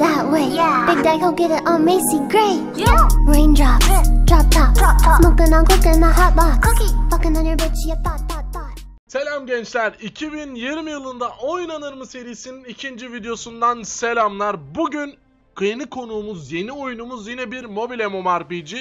that way. Yeah. Big Daddy go get it on Macy Gray. Yeah. Raindrops, drop top, Drop top. smoking on cooking a hot box. Cookie. Fucking on your bitch, yeah, thought, thought, thought. Selam gençler. 2020 yılında Oynanır mı serisinin ikinci videosundan selamlar. Bugün yeni konuğumuz, yeni oyunumuz yine bir mobil MMORPG.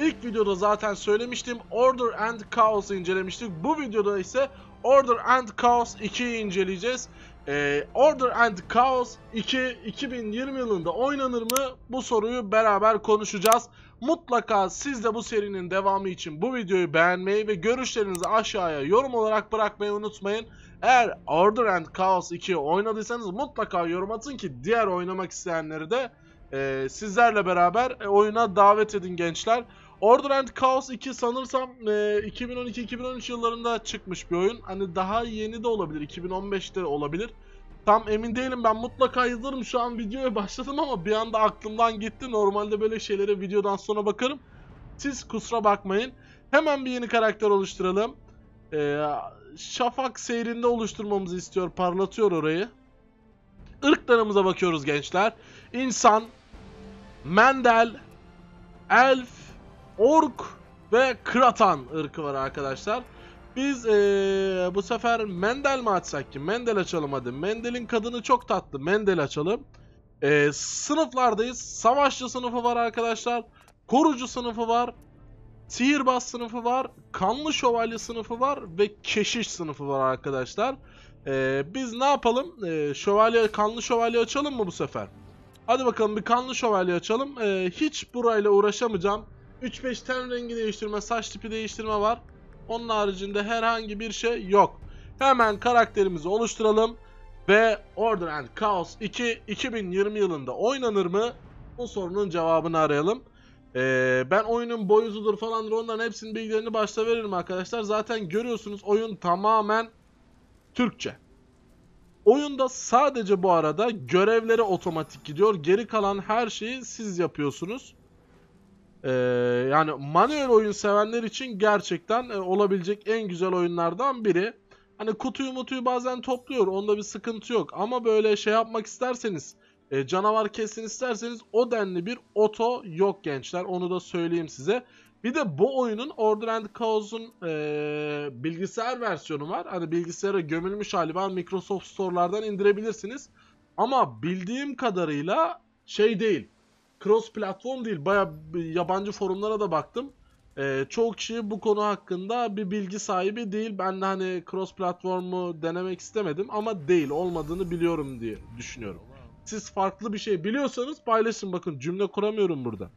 İlk videoda zaten söylemiştim. Order and Chaos'ı incelemiştik. Bu videoda ise Order and Chaos 2'yi inceleyeceğiz. Ee, Order and Chaos 2 2020 yılında oynanır mı? Bu soruyu beraber konuşacağız. Mutlaka siz de bu serinin devamı için bu videoyu beğenmeyi ve görüşlerinizi aşağıya yorum olarak bırakmayı unutmayın. Eğer Order and Chaos 2'yi oynadıysanız mutlaka yorum atın ki diğer oynamak isteyenleri de e, sizlerle beraber e, oyuna davet edin gençler. Order and Chaos 2 sanırsam e, 2012-2013 yıllarında çıkmış bir oyun. Hani daha yeni de olabilir, 2015'te olabilir. Tam emin değilim ben mutlaka yazarım şu an videoya başladım ama bir anda aklımdan gitti. Normalde böyle şeylere videodan sonra bakarım. Siz kusura bakmayın. Hemen bir yeni karakter oluşturalım. Ee, şafak seyrinde oluşturmamızı istiyor. Parlatıyor orayı. Irklarımıza bakıyoruz gençler. İnsan, Mendel, Elf, Ork ve Kratan ırkı var arkadaşlar. Biz eee, bu sefer Mendel mi açsak ki? Mendel açalım hadi. Mendel'in kadını çok tatlı. Mendel açalım. Eee, sınıflardayız. Savaşçı sınıfı var arkadaşlar. Korucu sınıfı var. Sihirbaz sınıfı var. Kanlı şövalye sınıfı var. Ve keşiş sınıfı var arkadaşlar. Eee, biz ne yapalım? Eee, şövalye, kanlı şövalye açalım mı bu sefer? Hadi bakalım bir kanlı şövalye açalım. Eee, hiç burayla uğraşamayacağım. 3-5 ten rengi değiştirme, saç tipi değiştirme var. Onun haricinde herhangi bir şey yok. Hemen karakterimizi oluşturalım. Ve Order and Chaos 2 2020 yılında oynanır mı? Bu sorunun cevabını arayalım. Ee, ben oyunun boyutudur falandır onların hepsinin bilgilerini başta veririm arkadaşlar. Zaten görüyorsunuz oyun tamamen Türkçe. Oyunda sadece bu arada görevleri otomatik gidiyor. Geri kalan her şeyi siz yapıyorsunuz. Ee, yani manuel oyun sevenler için gerçekten e, olabilecek en güzel oyunlardan biri. Hani kutuyu mutuyu bazen topluyor. Onda bir sıkıntı yok. Ama böyle şey yapmak isterseniz, e, canavar kesin isterseniz o denli bir oto yok gençler. Onu da söyleyeyim size. Bir de bu oyunun Order and Chaos'un e, bilgisayar versiyonu var. Hani bilgisayara gömülmüş hali var. Microsoft Store'lardan indirebilirsiniz. Ama bildiğim kadarıyla şey değil cross platform değil. Baya yabancı forumlara da baktım. Ee, çoğu kişi bu konu hakkında bir bilgi sahibi değil. Ben de hani cross platformu denemek istemedim ama değil olmadığını biliyorum diye düşünüyorum. Siz farklı bir şey biliyorsanız paylaşın bakın cümle kuramıyorum burada.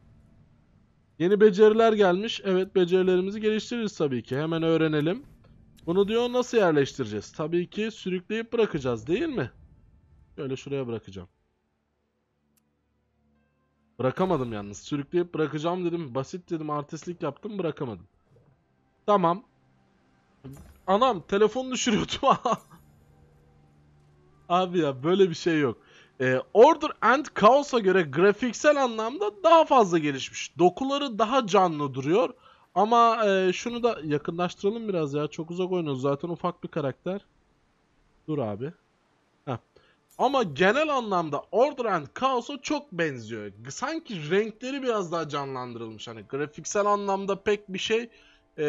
Yeni beceriler gelmiş. Evet becerilerimizi geliştiririz tabii ki. Hemen öğrenelim. Bunu diyor nasıl yerleştireceğiz? Tabii ki sürükleyip bırakacağız değil mi? Şöyle şuraya bırakacağım. Bırakamadım yalnız. Sürükleyip bırakacağım dedim. Basit dedim. Artistlik yaptım. Bırakamadım. Tamam. Anam telefon düşürüyordum. Abi ya böyle bir şey yok. Ee, Order and Chaos'a göre grafiksel anlamda daha fazla gelişmiş. Dokuları daha canlı duruyor. Ama e, şunu da yakınlaştıralım biraz ya. Çok uzak oynuyoruz. Zaten ufak bir karakter. Dur abi. Ama genel anlamda Order and Chaos'a çok benziyor. Sanki renkleri biraz daha canlandırılmış. Hani grafiksel anlamda pek bir şey e,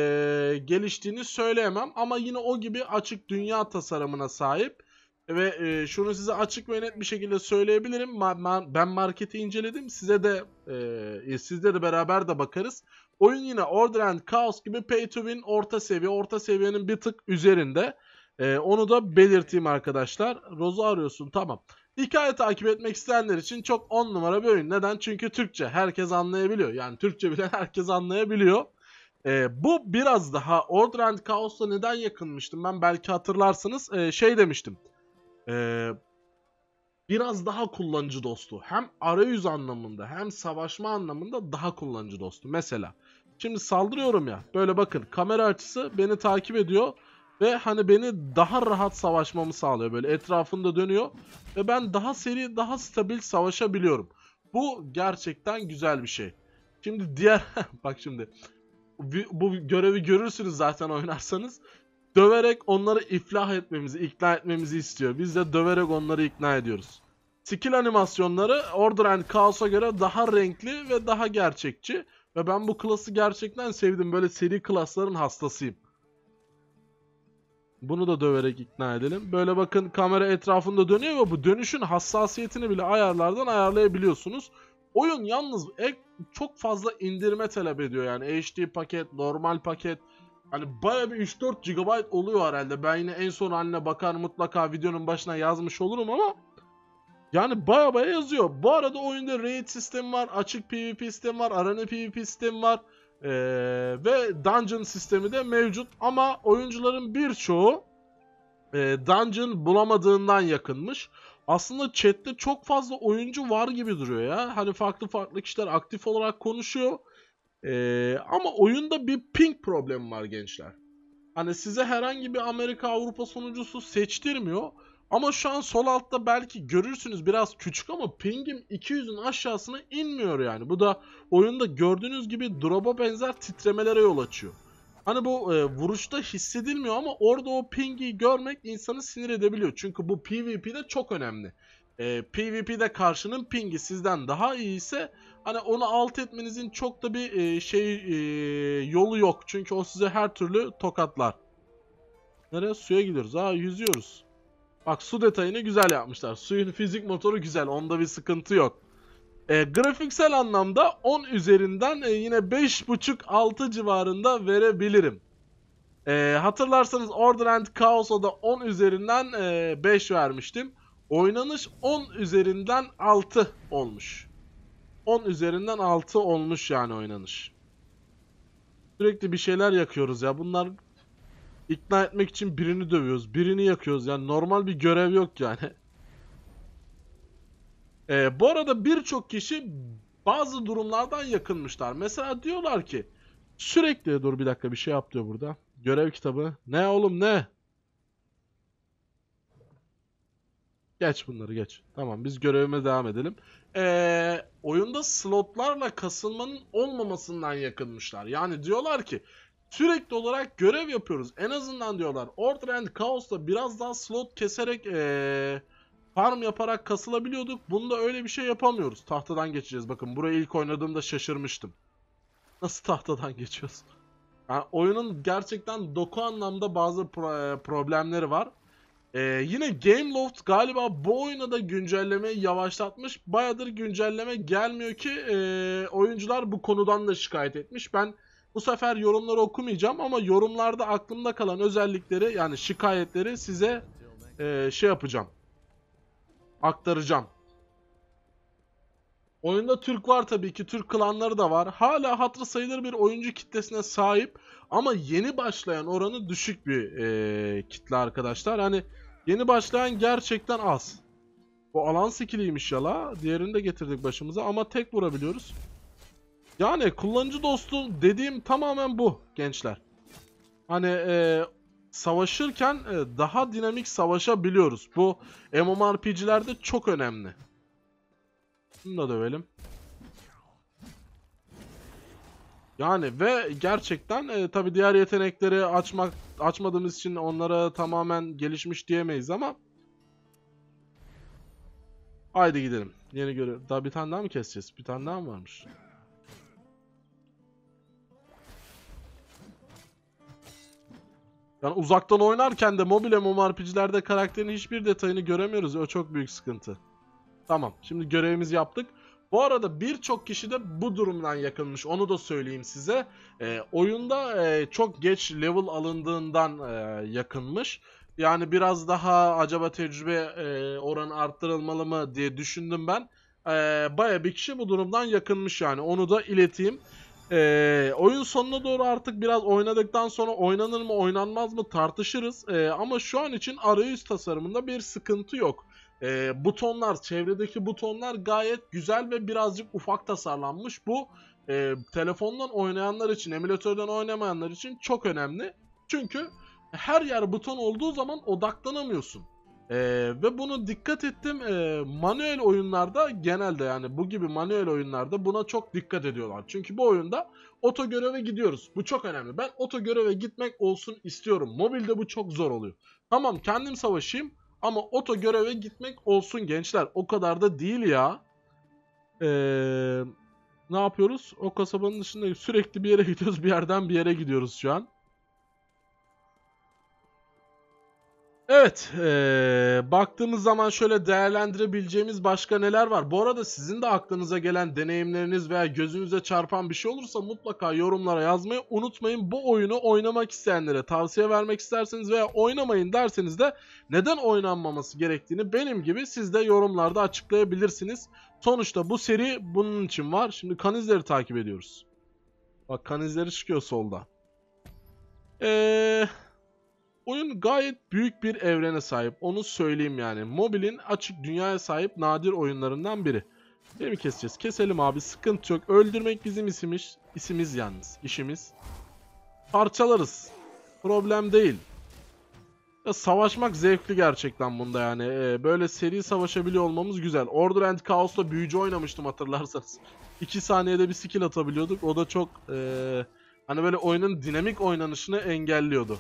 geliştiğini söyleyemem. Ama yine o gibi açık dünya tasarımına sahip. Ve e, şunu size açık ve net bir şekilde söyleyebilirim. Ma- ma- ben marketi inceledim. Size de e, sizle de beraber de bakarız. Oyun yine Order and Chaos gibi pay to win orta seviye. Orta seviyenin bir tık üzerinde. Ee, onu da belirteyim arkadaşlar. Rozu arıyorsun tamam. Hikaye takip etmek isteyenler için çok 10 numara bir oyun. Neden? Çünkü Türkçe. Herkes anlayabiliyor. Yani Türkçe bilen herkes anlayabiliyor. Ee, bu biraz daha Order and Chaos'la neden yakınmıştım ben belki hatırlarsınız. Ee, şey demiştim. Ee, biraz daha kullanıcı dostu. Hem arayüz anlamında hem savaşma anlamında daha kullanıcı dostu. Mesela şimdi saldırıyorum ya. Böyle bakın kamera açısı beni takip ediyor. Ve hani beni daha rahat savaşmamı sağlıyor. Böyle etrafında dönüyor. Ve ben daha seri, daha stabil savaşabiliyorum. Bu gerçekten güzel bir şey. Şimdi diğer... Bak şimdi. Bu görevi görürsünüz zaten oynarsanız. Döverek onları iflah etmemizi, ikna etmemizi istiyor. Biz de döverek onları ikna ediyoruz. Skill animasyonları Order and Chaos'a göre daha renkli ve daha gerçekçi. Ve ben bu klası gerçekten sevdim. Böyle seri klasların hastasıyım. Bunu da döverek ikna edelim. Böyle bakın kamera etrafında dönüyor ve bu dönüşün hassasiyetini bile ayarlardan ayarlayabiliyorsunuz. Oyun yalnız ek, çok fazla indirme talep ediyor yani HD paket, normal paket. Hani baya bir 3-4 GB oluyor herhalde. Ben yine en son haline bakar mutlaka videonun başına yazmış olurum ama yani baya baya yazıyor. Bu arada oyunda raid sistemi var, açık PvP sistemi var, arena PvP sistemi var. Ee, ve dungeon sistemi de mevcut ama oyuncuların birçoğu e, dungeon bulamadığından yakınmış. Aslında chatte çok fazla oyuncu var gibi duruyor ya. Hani farklı farklı kişiler aktif olarak konuşuyor. Ee, ama oyunda bir ping problemi var gençler. Hani size herhangi bir Amerika Avrupa sunucusu seçtirmiyor. Ama şu an sol altta belki görürsünüz biraz küçük ama pingim 200'ün aşağısına inmiyor yani. Bu da oyunda gördüğünüz gibi drop'a benzer titremelere yol açıyor. Hani bu e, vuruşta hissedilmiyor ama orada o pingi görmek insanı sinir edebiliyor. Çünkü bu PvP'de çok önemli. E, PvP'de karşının pingi sizden daha iyi ise hani onu alt etmenizin çok da bir e, şey e, yolu yok. Çünkü o size her türlü tokatlar. Nereye? Suya gidiyoruz. Aa yüzüyoruz. Bak su detayını güzel yapmışlar. Suyun fizik motoru güzel. Onda bir sıkıntı yok. E, grafiksel anlamda 10 üzerinden e, yine 5.5-6 civarında verebilirim. E, hatırlarsanız Order and Chaos'a da 10 üzerinden e, 5 vermiştim. Oynanış 10 üzerinden 6 olmuş. 10 üzerinden 6 olmuş yani oynanış. Sürekli bir şeyler yakıyoruz ya. Bunlar ikna etmek için birini dövüyoruz. Birini yakıyoruz. Yani normal bir görev yok yani. Ee, bu arada birçok kişi bazı durumlardan yakınmışlar. Mesela diyorlar ki sürekli dur bir dakika bir şey yap diyor burada. Görev kitabı. Ne oğlum ne? Geç bunları geç. Tamam biz görevime devam edelim. Ee, oyunda slotlarla kasılmanın olmamasından yakınmışlar. Yani diyorlar ki sürekli olarak görev yapıyoruz. En azından diyorlar Order and Chaos'ta biraz daha slot keserek ee, farm yaparak kasılabiliyorduk. Bunda öyle bir şey yapamıyoruz. Tahtadan geçeceğiz. Bakın burayı ilk oynadığımda şaşırmıştım. Nasıl tahtadan geçiyoruz? Yani oyunun gerçekten doku anlamda bazı pro- problemleri var. Ee, yine Gameloft galiba bu oyuna da güncellemeyi yavaşlatmış. Bayağıdır güncelleme gelmiyor ki e, oyuncular bu konudan da şikayet etmiş. Ben bu sefer yorumları okumayacağım ama yorumlarda aklımda kalan özellikleri yani şikayetleri size e, şey yapacağım. Aktaracağım. Oyunda Türk var tabii ki. Türk klanları da var. Hala hatırı sayılır bir oyuncu kitlesine sahip. Ama yeni başlayan oranı düşük bir e, kitle arkadaşlar. Hani yeni başlayan gerçekten az. Bu alan skilliymiş ya la. Diğerini de getirdik başımıza ama tek vurabiliyoruz. Yani kullanıcı dostu dediğim tamamen bu gençler. Hani e, savaşırken e, daha dinamik savaşabiliyoruz. Bu MMORPG'lerde çok önemli. Bunu da dövelim. Yani ve gerçekten e, tabi diğer yetenekleri açmak açmadığımız için onlara tamamen gelişmiş diyemeyiz ama Haydi gidelim. Yeni görev. Daha bir tane daha mı keseceğiz? Bir tane daha mı varmış? Yani uzaktan oynarken de mobil MMORPG'lerde karakterin hiçbir detayını göremiyoruz. O çok büyük sıkıntı. Tamam. Şimdi görevimizi yaptık. Bu arada birçok kişi de bu durumdan yakınmış. Onu da söyleyeyim size. E, oyunda e, çok geç level alındığından e, yakınmış. Yani biraz daha acaba tecrübe e, oranı arttırılmalı mı diye düşündüm ben. E, Baya bir kişi bu durumdan yakınmış yani. Onu da ileteyim. E, oyun sonuna doğru artık biraz oynadıktan sonra oynanır mı oynanmaz mı tartışırız. E, ama şu an için arayüz tasarımında bir sıkıntı yok. E, butonlar, çevredeki butonlar gayet güzel ve birazcık ufak tasarlanmış. Bu e, telefondan oynayanlar için, emülatörden oynamayanlar için çok önemli. Çünkü her yer buton olduğu zaman odaklanamıyorsun. Ee, ve bunu dikkat ettim. Ee, manuel oyunlarda genelde yani bu gibi manuel oyunlarda buna çok dikkat ediyorlar. Çünkü bu oyunda oto göreve gidiyoruz. Bu çok önemli. Ben oto göreve gitmek olsun istiyorum. Mobilde bu çok zor oluyor. Tamam kendim savaşayım Ama oto göreve gitmek olsun gençler. O kadar da değil ya. Ee, ne yapıyoruz? O kasabanın dışında sürekli bir yere gidiyoruz. Bir yerden bir yere gidiyoruz şu an. Evet, eee, baktığımız zaman şöyle değerlendirebileceğimiz başka neler var? Bu arada sizin de aklınıza gelen deneyimleriniz veya gözünüze çarpan bir şey olursa mutlaka yorumlara yazmayı unutmayın. Bu oyunu oynamak isteyenlere tavsiye vermek isterseniz veya oynamayın derseniz de neden oynanmaması gerektiğini benim gibi siz de yorumlarda açıklayabilirsiniz. Sonuçta bu seri bunun için var. Şimdi kan izleri takip ediyoruz. Bak kan izleri çıkıyor solda. Eee... Oyun gayet büyük bir evrene sahip. Onu söyleyeyim yani. Mobil'in açık dünyaya sahip nadir oyunlarından biri. Değil mi keseceğiz? Keselim abi. Sıkıntı yok. Öldürmek bizim isimiz. İsimiz yalnız. işimiz. Parçalarız. Problem değil. Ya savaşmak zevkli gerçekten bunda yani. Ee, böyle seri savaşabiliyor olmamız güzel. Order and Chaos'ta büyücü oynamıştım hatırlarsanız. 2 saniyede bir skill atabiliyorduk. O da çok ee, hani böyle oyunun dinamik oynanışını engelliyordu.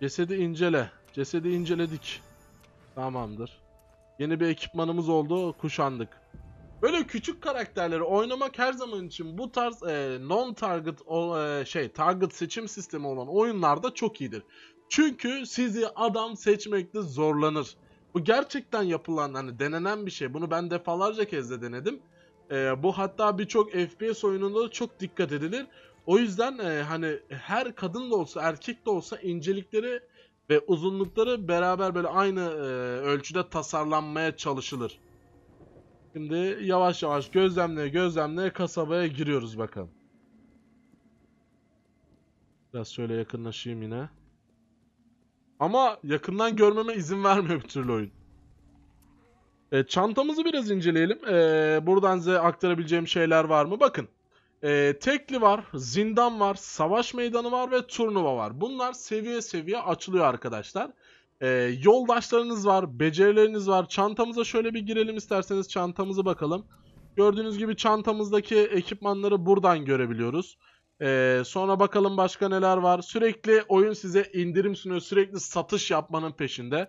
Cesedi incele. Cesedi inceledik. Tamamdır. Yeni bir ekipmanımız oldu. Kuşandık. Böyle küçük karakterleri oynamak her zaman için bu tarz e, non target o, e, şey target seçim sistemi olan oyunlarda çok iyidir. Çünkü sizi adam seçmekte zorlanır. Bu gerçekten yapılan hani denenen bir şey. Bunu ben defalarca kez de denedim. E, bu hatta birçok FPS oyununda da çok dikkat edilir. O yüzden e, hani her kadın da olsa erkek de olsa incelikleri ve uzunlukları beraber böyle aynı e, ölçüde tasarlanmaya çalışılır. Şimdi yavaş yavaş gözlemleye gözlemleye kasabaya giriyoruz bakalım. Biraz şöyle yakınlaşayım yine. Ama yakından görmeme izin vermiyor bir türlü oyun. E, çantamızı biraz inceleyelim. E, buradan size aktarabileceğim şeyler var mı? Bakın. E, tekli var, zindan var, savaş meydanı var ve turnuva var. Bunlar seviye seviye açılıyor arkadaşlar. E, yoldaşlarınız var, becerileriniz var. Çantamıza şöyle bir girelim isterseniz çantamızı bakalım. Gördüğünüz gibi çantamızdaki ekipmanları buradan görebiliyoruz. E, sonra bakalım başka neler var. Sürekli oyun size indirim sunuyor. Sürekli satış yapmanın peşinde.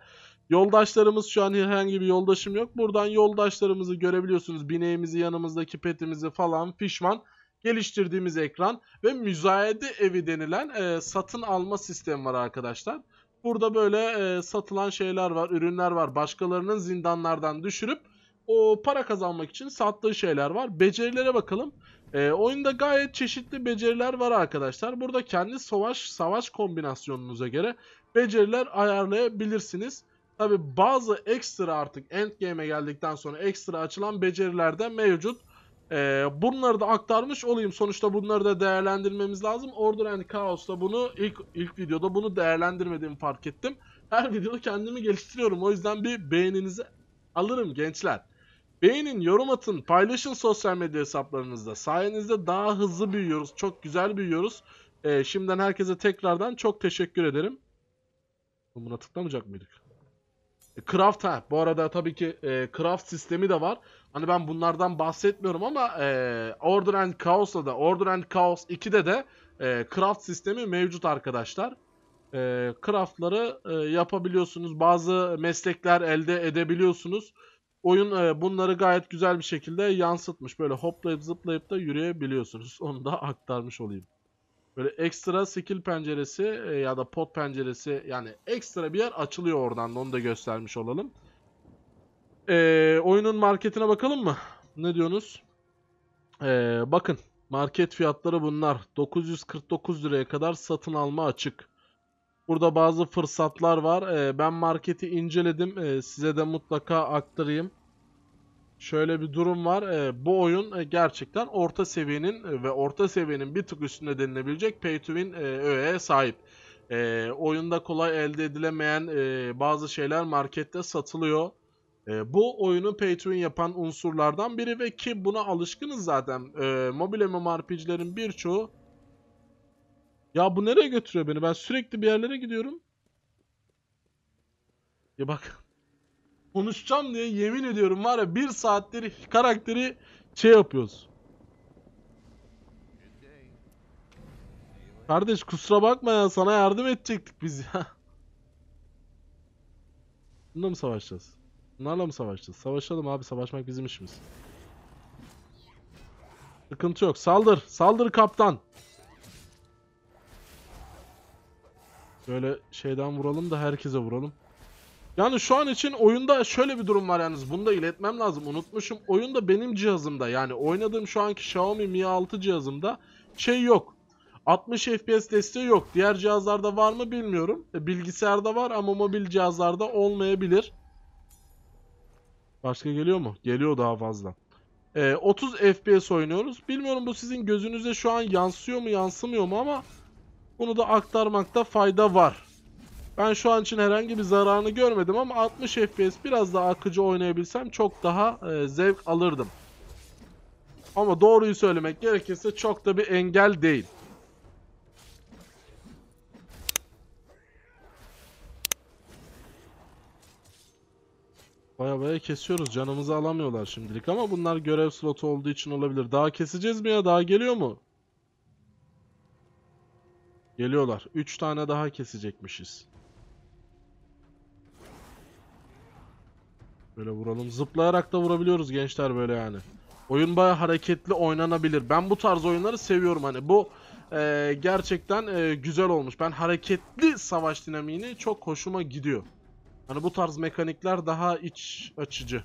Yoldaşlarımız şu an herhangi bir yoldaşım yok. Buradan yoldaşlarımızı görebiliyorsunuz. Bineğimizi, yanımızdaki petimizi falan fişman geliştirdiğimiz ekran ve müzayede evi denilen e, satın alma sistemi var arkadaşlar. Burada böyle e, satılan şeyler var, ürünler var. Başkalarının zindanlardan düşürüp o para kazanmak için sattığı şeyler var. Becerilere bakalım. E, oyunda gayet çeşitli beceriler var arkadaşlar. Burada kendi savaş savaş kombinasyonunuza göre beceriler ayarlayabilirsiniz. Tabi bazı ekstra artık endgame'e geldikten sonra ekstra açılan beceriler de mevcut. Ee, bunları da aktarmış olayım. Sonuçta bunları da değerlendirmemiz lazım. Order and Chaos'ta bunu ilk ilk videoda bunu değerlendirmediğimi fark ettim. Her videoda kendimi geliştiriyorum. O yüzden bir beğeninizi alırım gençler. Beğenin, yorum atın, paylaşın sosyal medya hesaplarınızda. Sayenizde daha hızlı büyüyoruz. Çok güzel büyüyoruz. Ee, şimdiden herkese tekrardan çok teşekkür ederim. Buna tıklamayacak mıydık? E, Craft ha. Bu arada tabii ki e, craft sistemi de var. Hani ben bunlardan bahsetmiyorum ama e, Order and Chaos'ta da Order and Chaos 2'de de e, craft sistemi mevcut arkadaşlar. E, craftları e, yapabiliyorsunuz. Bazı meslekler elde edebiliyorsunuz. Oyun e, bunları gayet güzel bir şekilde yansıtmış. Böyle hoplayıp zıplayıp da yürüyebiliyorsunuz. Onu da aktarmış olayım. Böyle ekstra skill penceresi e, ya da pot penceresi yani ekstra bir yer açılıyor oradan da onu da göstermiş olalım. Ee, oyunun marketine bakalım mı? Ne diyorsunuz? Ee, bakın market fiyatları bunlar. 949 liraya kadar satın alma açık. Burada bazı fırsatlar var. Ee, ben marketi inceledim. Ee, size de mutlaka aktarayım. Şöyle bir durum var. Ee, bu oyun e, gerçekten orta seviyenin e, ve orta seviyenin bir tık üstünde denilebilecek pay to win e, öğeye sahip. E, oyunda kolay elde edilemeyen e, bazı şeyler markette satılıyor. E, bu oyunu pay to win yapan unsurlardan biri ve ki buna alışkınız zaten. E, mobil MMORPG'lerin birçoğu ya bu nereye götürüyor beni? Ben sürekli bir yerlere gidiyorum. Ya bak konuşacağım diye yemin ediyorum var ya bir saattir karakteri şey yapıyoruz. Kardeş kusura bakma ya sana yardım edecektik biz ya. Bununla mı savaşacağız? Bunlarla mı savaşacağız? Savaşalım abi savaşmak bizim işimiz. Sıkıntı yok. Saldır. Saldır kaptan. Böyle şeyden vuralım da herkese vuralım. Yani şu an için oyunda şöyle bir durum var yalnız. Bunu da iletmem lazım. Unutmuşum. Oyunda benim cihazımda yani oynadığım şu anki Xiaomi Mi 6 cihazımda şey yok. 60 FPS desteği yok. Diğer cihazlarda var mı bilmiyorum. E, Bilgisayarda var ama mobil cihazlarda olmayabilir. Başka geliyor mu? Geliyor daha fazla. E, 30 FPS oynuyoruz. Bilmiyorum bu sizin gözünüze şu an yansıyor mu yansımıyor mu ama bunu da aktarmakta fayda var. Ben şu an için herhangi bir zararını görmedim ama 60 FPS biraz daha akıcı oynayabilsem çok daha e, zevk alırdım. Ama doğruyu söylemek gerekirse çok da bir engel değil. Baya baya kesiyoruz. Canımızı alamıyorlar şimdilik ama bunlar görev slotu olduğu için olabilir. Daha keseceğiz mi ya? Daha geliyor mu? Geliyorlar. 3 tane daha kesecekmişiz. Böyle vuralım. Zıplayarak da vurabiliyoruz gençler böyle yani. Oyun baya hareketli oynanabilir. Ben bu tarz oyunları seviyorum hani. Bu e, gerçekten e, güzel olmuş. Ben hareketli savaş dinamiğini çok hoşuma gidiyor. Hani bu tarz mekanikler daha iç açıcı.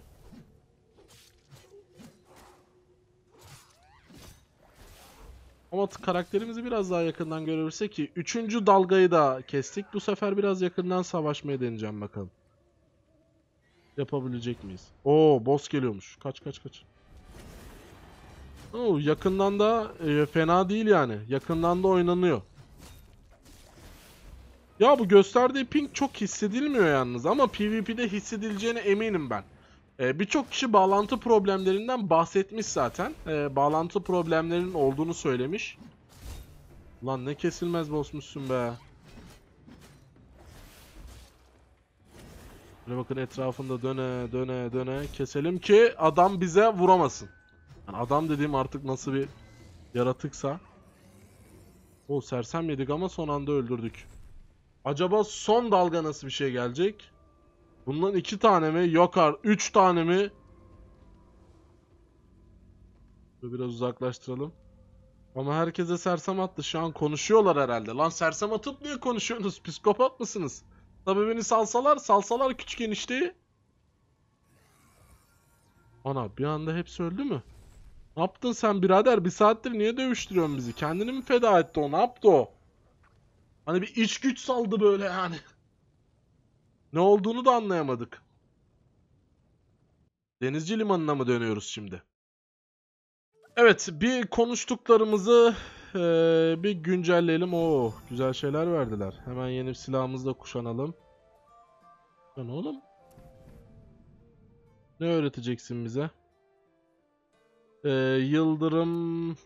Ama karakterimizi biraz daha yakından görebilirsek ki üçüncü dalgayı da kestik. Bu sefer biraz yakından savaşmaya deneyeceğim bakalım. Yapabilecek miyiz? Oo boss geliyormuş. Kaç kaç kaç. Oo, yakından da e, fena değil yani. Yakından da oynanıyor. Ya bu gösterdiği ping çok hissedilmiyor yalnız ama PvP'de hissedileceğine eminim ben. Ee, Birçok kişi bağlantı problemlerinden bahsetmiş zaten. Ee, bağlantı problemlerinin olduğunu söylemiş. Lan ne kesilmez bossmuşsun be. Böyle bakın etrafında döne döne döne keselim ki adam bize vuramasın. Yani adam dediğim artık nasıl bir yaratıksa. O sersem yedik ama son anda öldürdük. Acaba son dalga nasıl bir şey gelecek? Bundan iki tane mi? Yok ar. Üç tane mi? Biraz uzaklaştıralım. Ama herkese sersem attı. Şu an konuşuyorlar herhalde. Lan sersem atıp niye konuşuyorsunuz? Psikopat mısınız? Tabii beni salsalar, salsalar küçük enişteyi. Ana bir anda hepsi öldü mü? Ne yaptın sen birader? Bir saattir niye dövüştürüyorsun bizi? Kendini mi feda etti o? Ne yaptı o? Hani bir iç güç saldı böyle yani. Ne olduğunu da anlayamadık. Denizci limanına mı dönüyoruz şimdi? Evet, bir konuştuklarımızı eee, bir güncelleyelim. Oo, güzel şeyler verdiler. Hemen yeni bir silahımızı da kuşanalım. Lan oğlum. Ne öğreteceksin bize? Eee, yıldırım...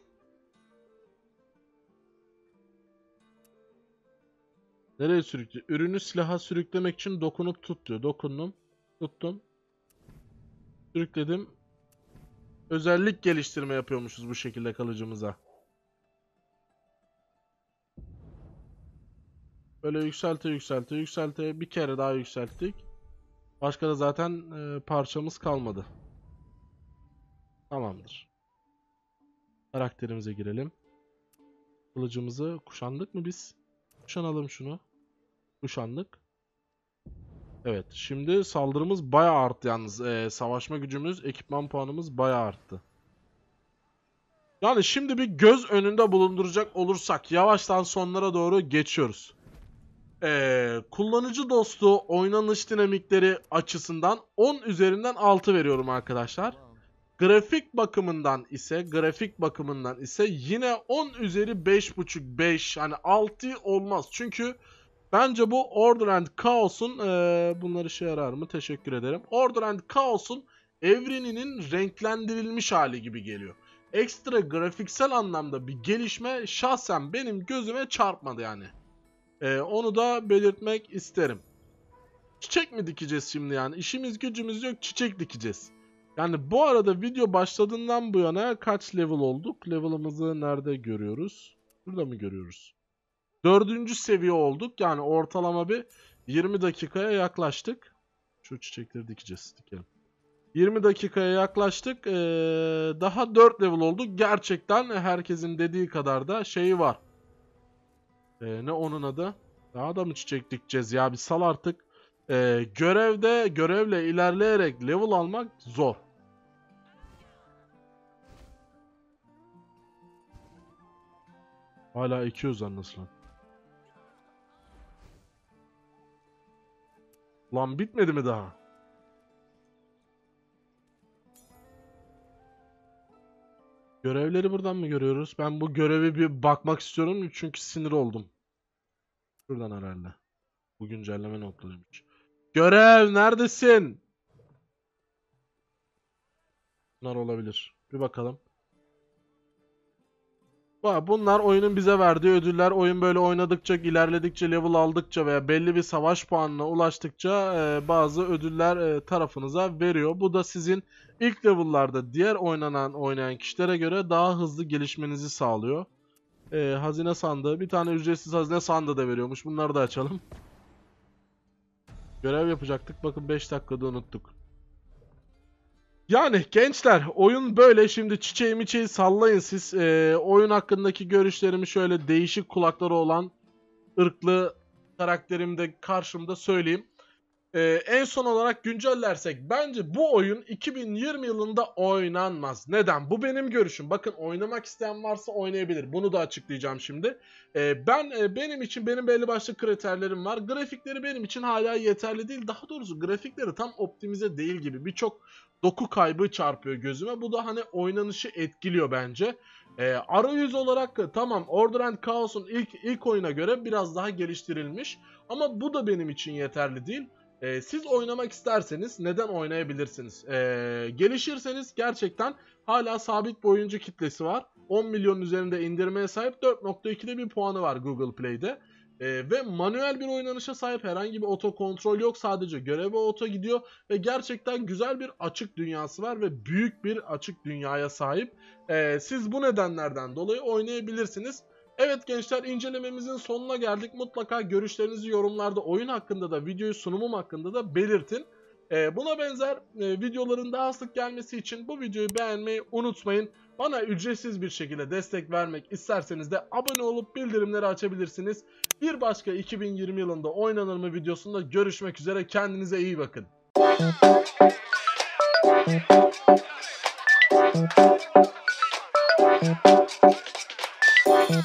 Nereye sürükle? Ürünü silaha sürüklemek için dokunup tut diyor. Dokundum. Tuttum. Sürükledim. Özellik geliştirme yapıyormuşuz bu şekilde kalıcımıza. Böyle yükselte yükselte yükselte bir kere daha yükselttik. Başka da zaten e, parçamız kalmadı. Tamamdır. Karakterimize girelim. Kılıcımızı kuşandık mı biz? Kuşanalım şunu. Kuşandık. Evet. Şimdi saldırımız bayağı arttı yalnız. Ee, savaşma gücümüz, ekipman puanımız bayağı arttı. Yani şimdi bir göz önünde bulunduracak olursak yavaştan sonlara doğru geçiyoruz. Ee, kullanıcı dostu oynanış dinamikleri açısından 10 üzerinden 6 veriyorum arkadaşlar. Grafik bakımından ise grafik bakımından ise yine 10 üzeri 5.5 5 hani 6 olmaz. Çünkü bence bu Order and Chaos'un eee bunlar işe yarar mı? Teşekkür ederim. Order and Chaos'un evreninin renklendirilmiş hali gibi geliyor. Ekstra grafiksel anlamda bir gelişme şahsen benim gözüme çarpmadı yani. Eee, onu da belirtmek isterim. Çiçek mi dikeceğiz şimdi yani? İşimiz gücümüz yok çiçek dikeceğiz. Yani bu arada video başladığından bu yana kaç level olduk? Level'ımızı nerede görüyoruz? Burada mı görüyoruz? Dördüncü seviye olduk. Yani ortalama bir 20 dakikaya yaklaştık. Şu çiçekleri dikeceğiz. Dikelim. 20 dakikaya yaklaştık. Ee, daha 4 level olduk. Gerçekten herkesin dediği kadar da şeyi var. Ee, ne onun adı? Daha da mı çiçek dikeceğiz ya? Bir sal artık. Ee, görevde görevle ilerleyerek level almak zor. Hala 200 lan lan? Bitmedi mi daha? Görevleri buradan mı görüyoruz? Ben bu görevi bir bakmak istiyorum çünkü sinir oldum. Şuradan herhalde. Bu güncelleme noktalıymış. Görev neredesin? Bunlar olabilir. Bir bakalım. Bunlar oyunun bize verdiği ödüller. Oyun böyle oynadıkça, ilerledikçe, level aldıkça veya belli bir savaş puanına ulaştıkça e, bazı ödüller e, tarafınıza veriyor. Bu da sizin ilk level'larda diğer oynanan oynayan kişilere göre daha hızlı gelişmenizi sağlıyor. E, hazine sandığı. Bir tane ücretsiz hazine sandığı da veriyormuş. Bunları da açalım. Görev yapacaktık. Bakın 5 dakikada unuttuk. Yani gençler oyun böyle şimdi çiçeği miçeği sallayın siz. Ee, oyun hakkındaki görüşlerimi şöyle değişik kulakları olan ırklı karakterimde karşımda söyleyeyim. Ee, en son olarak güncellersek bence bu oyun 2020 yılında oynanmaz. Neden? Bu benim görüşüm. Bakın oynamak isteyen varsa oynayabilir. Bunu da açıklayacağım şimdi. Ee, ben e, benim için benim belli başlı kriterlerim var. Grafikleri benim için hala yeterli değil. Daha doğrusu grafikleri tam optimize değil gibi. Birçok doku kaybı çarpıyor gözüme. Bu da hani oynanışı etkiliyor bence. Ee, arayüz olarak tamam Order and Chaos'un ilk ilk oyuna göre biraz daha geliştirilmiş. Ama bu da benim için yeterli değil. Ee, siz oynamak isterseniz neden oynayabilirsiniz? Ee, gelişirseniz gerçekten hala sabit bir oyuncu kitlesi var. 10 milyon üzerinde indirmeye sahip 4.2'de bir puanı var Google Play'de. Ee, ve manuel bir oynanışa sahip herhangi bir oto kontrol yok. Sadece göreve oto gidiyor ve gerçekten güzel bir açık dünyası var ve büyük bir açık dünyaya sahip. Ee, siz bu nedenlerden dolayı oynayabilirsiniz. Evet gençler incelememizin sonuna geldik. Mutlaka görüşlerinizi yorumlarda oyun hakkında da videoyu sunumum hakkında da belirtin. Ee, buna benzer e, videoların daha sık gelmesi için bu videoyu beğenmeyi unutmayın. Bana ücretsiz bir şekilde destek vermek isterseniz de abone olup bildirimleri açabilirsiniz. Bir başka 2020 yılında oynanır mı videosunda görüşmek üzere. Kendinize iyi bakın. Thank you. Thank